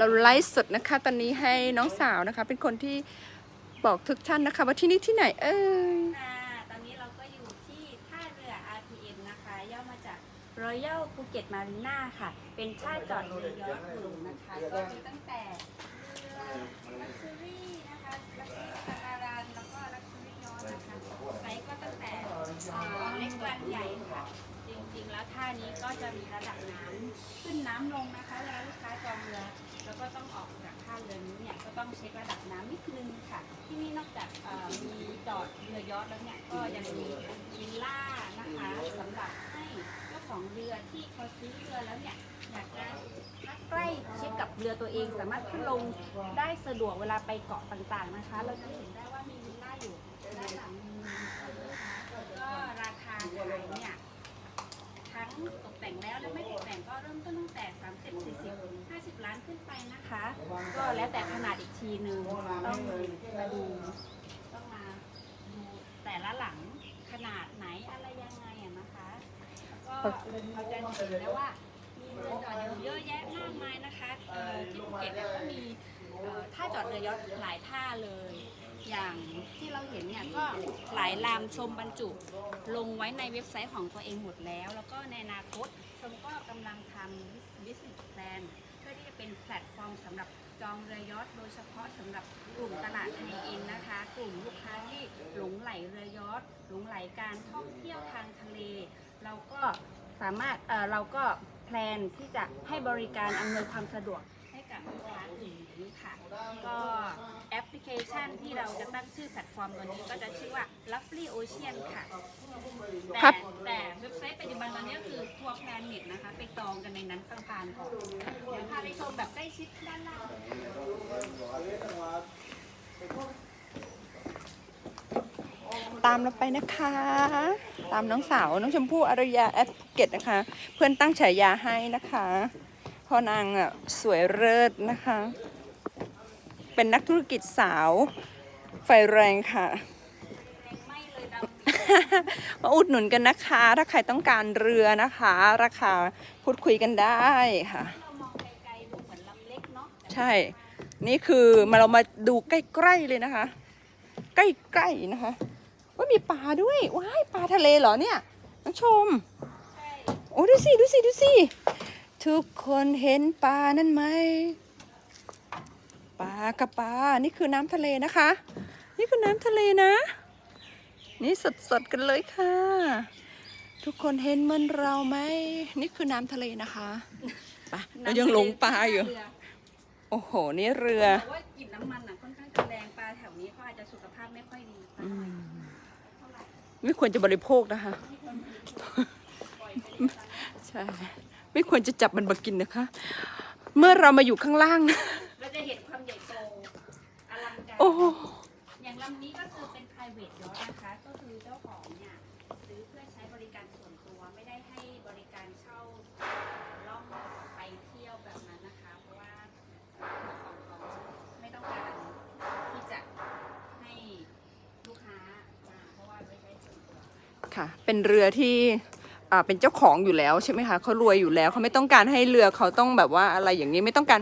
เราไลฟ์สดนะคะ ตอนนี้ให้น้องสาวนะคะ เป็นคนที่บอกทุกท่านนะคะว่าที่นี่ที่ไหนเอ่ยตอนนี้เราก็อยู่ที่ท่าเรือ RPM นะคะ ย่อมาจาก Royal Phuket Marina ค่ะ เป็นท่าจอดเรือยอชต์หรูนะคะ ก็มีตั้งแต่เรือ Luxury นะคะ Luxury คารารันแล้วก็ Luxury Yacht นะคะไซส์ก็ตั้งแต่เล็กกลางใหญ่ค่ะ ๆ แล้วท่านี้ก็จะมีระดับน้ำขึ้นน้ำลงนะคะเวลาลูกค้าจองเรือแล้วก็ต้องออกจากท่าเรือนี้เนี่ยก็ต้องเช็คระดับน้ำนิดนึงค่ะ ที่นี่นอกจากเอ่อมีจอดเรือยอชต์แล้วเนี่ยก็ยังมีวิลล่านะคะสำหรับให้เจ้าของเรือที่เขาซื้อเรือแล้วเนี่ยอยากจะพักใกล้ชิดกับเรือตัวเองสามารถขึ้นลงได้สะดวกเวลาไปเกาะต่างๆนะคะ เราจะเห็นได้ว่ามีวิลล่าอยู่ด้านหลังก็ราคาขายเนี่ย ตกแต่งแล้วและไม่ตกแต่งก็เริ่มต้นตั้งแต่ 30 40 50 ล้านขึ้นไปนะคะ ก็แล้วแต่ขนาดอีกทีหนึ่งต้องมาดูต้องมาดูแต่ละหลังขนาดไหนอะไรยังไงอะนะคะ ก็เราจะเห็นได้วว่ามีเรือจอดอยู่เยอะแยะมากมายนะคะที่ภูเก็ตเนี่ยก็มีท่าจอดเรือยอชต์หลายท่าเลย อย่างที่เราเห็นเนี่ยก็หลายลำชมบรรจุ ลงไว้ในเว็บไซต์ของตัวเองหมดแล้ว แล้วก็ในอนาคตชมก็กำลังทำ business plan เพื่อที่จะเป็นแพลตฟอร์มสำหรับจองเรือยอชต์โดยเฉพาะสำหรับกลุ่มตลาดไฮเอ็นนะคะ กลุ่มลูกค้าที่หลงไหลเรือยอชต์หลงไหลการท่องเที่ยวทางทะเล เราก็สามารถเออเราก็แพลนที่จะให้บริการอำนวยความสะดวกให้กับลูกค้ากลุ่มนี้ค่ะก็ แอปพลิเคชันที่เราจะตั้งชื่อแพลตฟอร์มตัวนี้ก็จะชื่อว่า Lovely Ocean ค่ะ ครัแต่บ แต่เว็บไซต์ปัจจุบันตอนนี้ก็คือทัวร์แพลนเน็ตนะคะ ไปจองกันในนั้นกลางๆก่อนเดี๋ยวพาไปชมแบบใกล้ชิดด้านล่าง ตามเราไปนะคะ ตามน้องสาวน้องชมพู่อารยาแอดเกตนะคะ เพื่อนตั้งฉายาให้นะคะเพราะนางอะสวยเลิศนะคะ เป็นนักธุรกิจสาว ไฟแรงค่ะแรงไหม่เลยดำมาอุดหนุนกันนะคะ ถ้าใครต้องการเรือนะคะ ราคาพูดคุยกันได้ค่ะเรามองไกลๆดูเหมือนลำเล็กเนาะแต่ใช่ นี่คือมาเรามาดูใกล้ๆเลยนะคะ ใกล้ๆนะคะว่ามีปลาด้วยว้ายปลาทะเลเหรอเนี่ยน้องชมใช่โอ้ดูสิดูสิดูสิทุกคนเห็นปลานั่นไหม ปลากับปลานี่คือน้ำทะเลนะคะ นี่คือน้ำทะเลนะ นี่สดๆกันเลยค่ะ ทุกคนเห็นเหมือนเราไหมนี่คือน้ำทะเลนะคะไปเรายังหลงปลาอยู่เรือโอ้โห นี่เรือแต่ว่ากลิ่นน้ำมันอะค่อนข้างจะแรงปลาแถวนี้เขาอาจจะสุขภาพไม่ค่อยดีเท่าไหร่เท่าไหร่ไม่ควรจะบริโภคนะคะ ใช่ ไม่ควรจะจับมันมากินนะคะ เมื่อเรามาอยู่ข้างล่างเรา จะเห็นความใหญ่โตอลังการโอ้โหอย่างลำนี้ก็คือเป็น private yacht นะคะ ก็คือเจ้าของเนี่ยซื้อเพื่อใช้บริการส่วนตัวไม่ได้ให้บริการเช่าล่องไปเที่ยวแบบนั้นนะคะ เพราะว่าเจ้าของเขาไม่ต้องการที่จะให้ลูกค้ามาเพราะว่าไว้ใช้ส่วนตัวค่ะ เป็นเรือที่อ่าเป็นเจ้าของอยู่แล้วใช่ไหมคะเขารวยอยู่แล้วเขาไม่ต้องการให้เรือเขาต้องแบบว่าอะไรอย่างนี้ไม่ต้องการ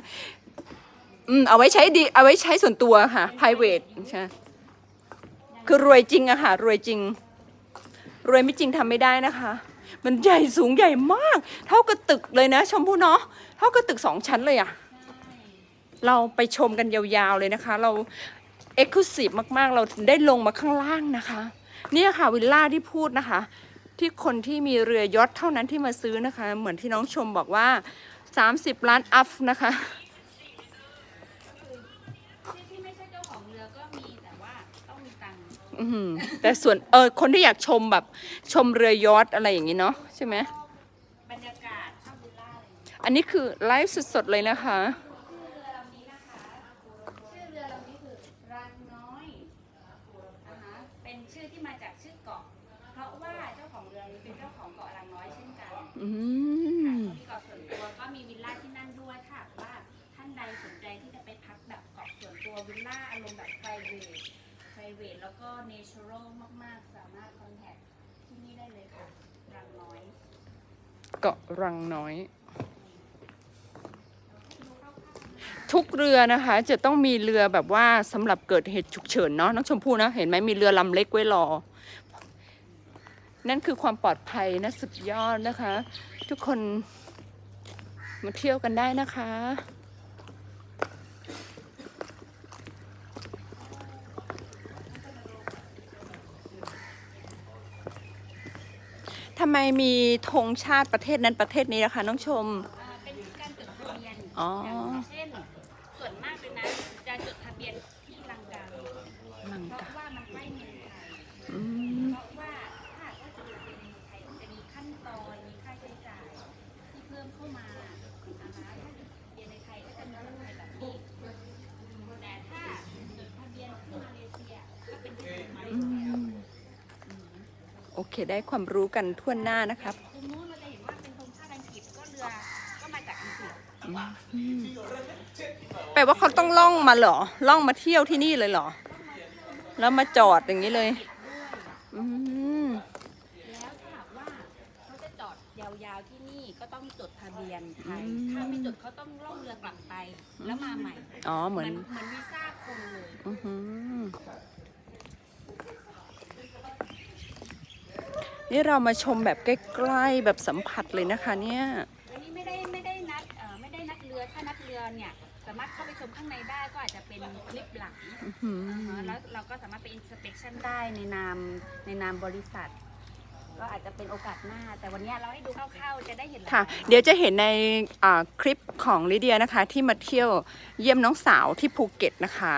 อืมเอาไว้ใช้ดีเอาไว้ใช้ส่วนตัวค่ะ private ใช่คือรวยจริงอะค่ะ รวยจริง รวยไม่จริงทำไม่ได้นะคะ มันใหญ่สูงใหญ่มาก เท่ากับตึกเลยนะชมพู่เนาะเท่ากับตึกสองชั้นเลยอะเราไปชมกันยาวๆเลยนะคะ เราเอ็กซ์คลูซีฟมากๆ เราได้ลงมาข้างล่างนะคะ เนี่ยค่ะวิลล่าที่พูดนะคะ ที่คนที่มีเรือยอทเท่านั้นที่มาซื้อนะคะ เหมือนที่น้องชมบอกว่า 30 ล้านอัพนะคะ อื้อหือแต่ส่วนเออคนที่อยากชมแบบชมเรือยอทอะไรอย่างนี้เนาะใช่ไหมบรรยากาศชอบวิลล่าอะไรอย่างเงี้ยอันนี้คือไลฟ์สดๆเลยนะคะ ชื่อเรือลำนี้นะคะ ชื่อเรือลำนี้คือรังน้อยนะคะเป็นชื่อที่มาจากชื่อเกาะ เพราะว่าเจ้าของเรือนี้เป็นเจ้าของเกาะรังน้อยเช่นกัน อืค่ะม private แล้วก็ natural มาก ๆ สามารถคอนแทคที่นี่ได้เลยค่ะ รังน้อย เกาะรังน้อย ทุกเรือนะคะ จะต้องมีเรือแบบว่าสำหรับเกิดเหตุฉุกเฉินเนาะน้องชมพู่นะ เห็นไหมมีเรือลำเล็กไว้รอ นั่นคือความปลอดภัยนะสุดยอดนะคะ ทุกคนมาเที่ยวกันได้นะคะำไมมีธงชาติประเทศนั้นประเทศนี้นะคะน้องชมอ่าเป็นการจดทะเบียนอ๋ออย่างเช่น ส่วนมากเลยนะจะจดทะเบียนที่ลังกา ลัง เพราะ กา ว่ามันใกล้เมืองไทย อืม เพราะว่าถ้าหากว่าจะจดทะเบียนในเมืองไทยมันจะมีขั้นตอนมีค่าใช้จ่ายที่เพิ่มเข้ามานะคะถ้าจดทะเบียนในไทยก็จะมีเงื่อนไขแบบนี้แต่ถ้าจดทะเบียนที่มาเลเซียก็เป็นที่มาเล อื เซีย มโอ เคได้ความรู้กันทั่วหน้านะครับตรงนู้นเราจะเห็นว่าเป็นธงชาติอังกฤษก็เรือก็มาจากอังกฤษอืมแปลว่าเขาต้องล่องมาเหรอ ล่องมาเที่ยวที่นี่เลยเหรอ แล้วมาจอดอย่างนี้เลย อืมแล้วถ้าหากว่าเขาจะจอดยาวๆที่นี่ก็ต้องจดทะเบียนไทยอืมถ้าไม่จดเขาต้องล่องเรือกลับไปแล้วมาใหม่ อ๋อเหมือนเหมือนวีซ่าคนเลย อือหือ นี่เรามาชมแบบใกล้ๆแบบสัมผัสเลยนะคะเนี่ย อันนี้ไม่ได้ไม่ได้นัดเอ่อไม่ได้นัดเรือถ้านัดเรือเนี่ยสามารถเข้าไปชมข้างในได้ก็อาจจะเป็นคลิปหลังอื้อหืออ่าฮะแล้วเราก็สามารถไปอินสเป t ชันได้ในนามในนามบริษัท ก็อาจจะเป็นโอกาสหน้า แต่วันนี้เราให้ดูคร่าวๆจะได้เห็นหลายค่ะๆเดี๋ยวจะเห็นในอ่าคลิปของลิเดียนะคะ ที่มาเที่ยวเยี่ยมน้องสาวที่ภูเก็ตนะคะ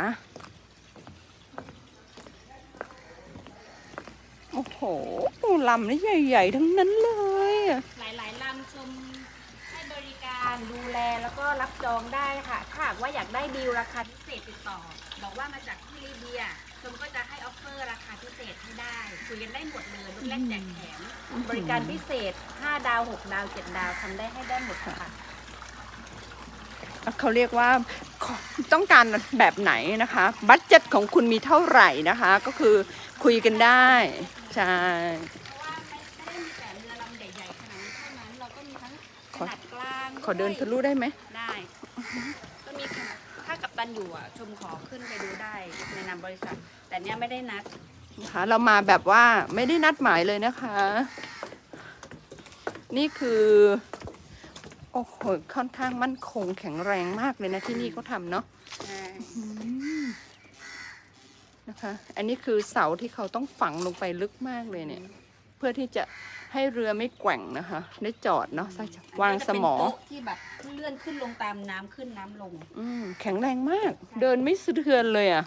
อ้โหลำนี่ใหญ่ๆ ทั้งนั้นเลยอะหลายๆลำชมให้บริการดูแลแล้วก็รับจองได้ค่ะ ถ้าหากว่าอยากได้ดีลราคาพิเศษติดต่อ บอกว่ามาจากที่ลิเบียชมก็จะให้ออฟเฟอร์ราคาพิเศษให้ได้คุยกันได้หมดเลยลูกแรกแจกแถมบริการพิเศษ 5 ดาว 6 ดาว 7 ดาวทำได้ให้ได้หมดค่ะเขาเรียกว่าขอต้องการแบบไหนนะคะ บัตเจ็ตของคุณมีเท่าไหร่นะคะ ก็คือคุยกันได้ ใช่ เพราะว่าไม่ไม่ได้มีแต่เรือลำใหญ่ๆขนาดนี้เท่านั้นเราก็มีทั้งขนาดกลางขอเดินทะลุวยได้ไหม ได้ ก็มีขนาดถ้ากับตันอยู่อะชมขอขึ้นไปดูได้ในนามบริษัท แต่เนี้ยไม่ได้นัดนะคะเรามาแบบว่าไม่ได้นัดหมายเลยนะคะ นี่คือโอ้โหค่อนข้างมั่นคงแข็งแรงมากเลยนะที่นี่เขาทำเนาะอืม นะคะ อันนี้คือเสาที่เขาต้องฝังลงไปลึกมากเลยเนี่ย เพื่อที่จะให้เรือไม่แกว่งนะคะ ได้จอดเนาะวางสมอนนี้จะเป็นโต๊ะที่แบบเลื่อนขึ้นลงตามน้ำขึ้นน้ำลง อืมแข็งแรงมาก เดินไม่สะเทือนเลยอะ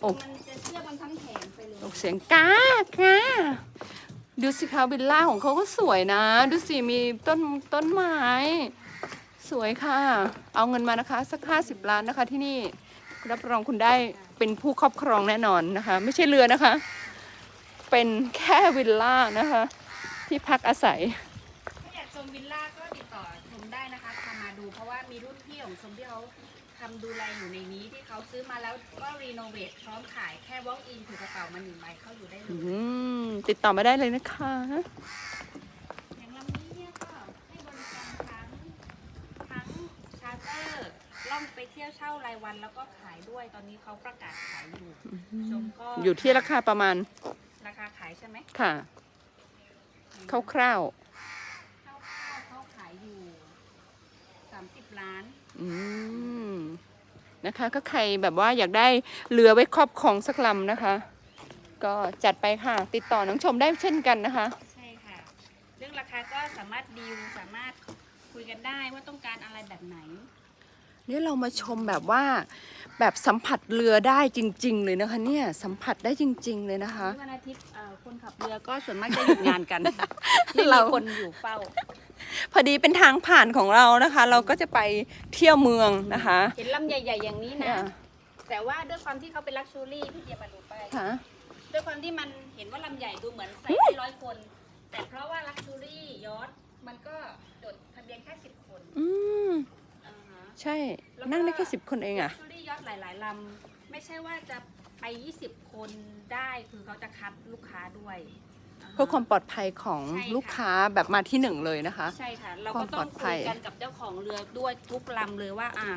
โอ้ มันจะเชื่อมมันทั้งแผงไปเลย ออกเสียงกากาดูสิคะวิลล่าของเขาก็สวยนะ ดูสิมีต้นต้นไม้ สวยค่ะ เอาเงินมานะคะ สักห้าสิบล้านนะคะที่นี่ รับรองคุณได้เป็นผู้ครอบครองแน่นอนนะคะ ไม่ใช่เรือนะคะ เป็นแค่วิลล่านะคะ ที่พักอาศัยถ้าอยากชมวิลล่าก็ติดต่อชมได้นะคะทำมาดูเพราะว่ามีรุ่นพี่ของชมที่เขาทำดูแลอยู่ในนี้ที่เขาซื้อมาแล้วก็รีโนเวทพร้อมขายแค่ walk in ถือกระเป๋ามาหนึ่งใบเข้าอยู่ได้เลอืยมติดต่อมาได้เลยนะคะ อย่างลำนี้เนี่ยก็ให้บริการทั้งทั้งชาร์เตอร์ ล่องไปเที่ยวเช่ารายวันแล้วก็ขายด้วยตอนนี้เขาประกาศขายอยู่ชมก็อยู่ที่ราคาประมาณ ราคาขายใช่ไหมค่ะคร่าวคร่าวๆเขาขายอยู่30ล้านๆอืมนะคะ ก็ใครแบบว่าอยากได้เรือไว้ครอบครองสักลำนะคะ ก็จัดไปค่ะ ติดต่อน้องชมได้เช่นกันนะคะ ใช่ค่ะ เรื่องราคาก็สามารถดีลสามารถคุยกันได้ว่าต้องการอะไรแบบไหน นี่เรามาชมแบบว่าแบบสัมผัสเรือได้จริง ๆ เลยนะคะเนี่ยสัมผัสได้จริง ๆ เลยนะคะวันอาทิตย์เอ่อคนขับเรือก็ส่วนมากจะหยุดงานกันไม่มีเราคนอยู่เฝ้า พอดีเป็นทางผ่านของเรานะคะ เราก็จะไปเที่ยวเมืองนะคะเห็นลำใหญ่ ๆ อย่างนี้นะเนี่ยแต่ว่าด้วยความที่เขาเป็นลักชูรี่พี่เดียมาดูไปค่ะด้วยความที่มันเห็นว่าลำใหญ่ดูเหมือนใส่ได้ร้อยคน แต่เพราะว่าลักชูรี่ยอทมันก็จดทะเบียนแค่สิบคน อืม อ่าฮะใช่นั่งได้แค่สิบคนเองอะลักชูรี่ยอทหลาย ๆลำไม่ใช่ว่าจะไป 20 คนได้คือเขาจะคัดลูกค้าด้วยาฮะ เพื่อความปลอดภัยของใช่ค่ะ ลูกค้าแบบมาที่หนึ่งเลยนะคะ ใช่ค่ะ เราควาก็มต้ปลอองดภัคุย ยกันกับเจ้าของเรือด้วยทุกลำเลยว่า อ่า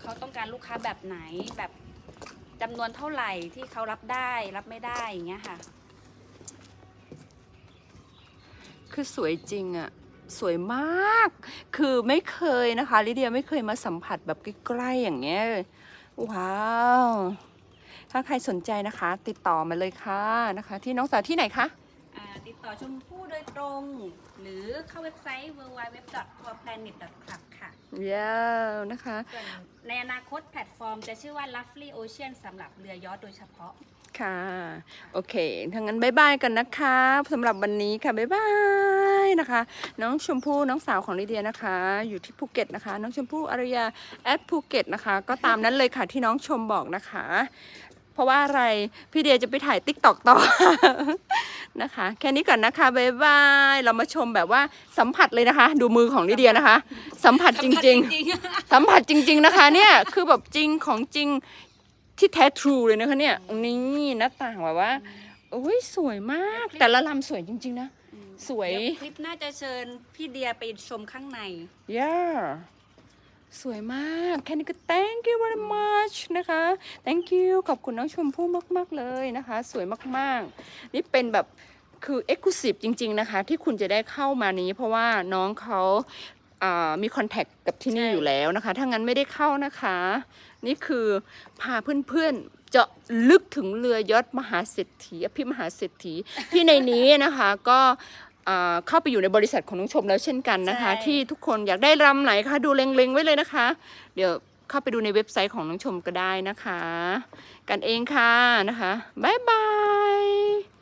เขาต้องการลูกค้าแบบไหนแบบจำนวนเท่าไหร่ที่เขารับได้รับไม่ได้อย่างเงี้ยค่ะ คือสวยจริงอะ สวยมาก คือไม่เคยนะคะลิเดียไม่เคยมาสัมผัสแบบใกล้ๆอย่างเงี้ย ว้าว ถ้าใครสนใจนะคะ ติดต่อมาเลยค่ะนะคะ ที่น้องสาวที่ไหนคะอ่าติดต่อชมพู่โดยตรง หรือเข้าเว็บไซต์ www.tourplanet.club ค่ะเย้าวนะคะ ส่วนในอนาคตแพลตฟอร์มจะชื่อว่า Lovely Ocean สำหรับเรือยอทโดยเฉพาะ ค่ะ โอเคถ้างั้นบายบายกันนะคะสำหรับวันนี้ค่ะบายบาย นะคะ น้องชมพู่น้องสาวของลิเดียนะคะ อยู่ที่ภูเก็ตนะคะ น้องชมพู่อารยาแอดภูเก็ตนะคะ ก็ตามนั้นเลยค่ะที่น้องชมบอกนะคะ เพราะว่าอะไรพี่เดียจะไปถ่ายติ๊กตอกต่อนะคะ แค่นี้ก่อนนะคะบายบายเรามาชมแบบว่าสัมผัสเลยนะคะ ดูมือของลิเดียนะคะ สัมผัสจริง ๆ สัมผัสจริง ๆนะคะ เนี่ยคือแบบจริงของจริงที่แท้ทรูเลยนะคะเนี่ยนี่หน้าต่างแบบว่าโอ้ยสวยมากแต่ละลำสวยจริง ๆ นะ สวย เดี๋ยวคลิปน่าจะเชิญพี่เดียไปชมข้างใน yeah สวยมาก แค่นี้ก็ thank you very much นะคะ thank you ขอบคุณน้องชมพู่มาก ๆ เลยนะคะ สวยมาก ๆ นี่เป็นแบบคือ exclusive จริง ๆ นะคะ ที่คุณจะได้เข้ามานี้ เพราะว่าน้องเขาอ่ามีคอนแทคกับที่นี่ใช่ อยู่แล้วนะคะ ถ้างั้นไม่ได้เข้านะคะ นี่คือพาเพื่อน ๆ เจาะลึกถึงเรือยอดมหาเศรษฐีอภิมหาเศรษฐีที่ในนี้นะคะก็อ่าเข้าไปอยู่ในบริษัทของน้องชมแล้วเช่นกันนะคะ ใช่ ที่ทุกคนอยากได้รำไหนคะดูเล็งๆไว้เลยนะคะ เดี๋ยวเข้าไปดูในเว็บไซต์ของน้องชมก็ได้นะคะ กันเองค่ะนะคะบ๊ายบาย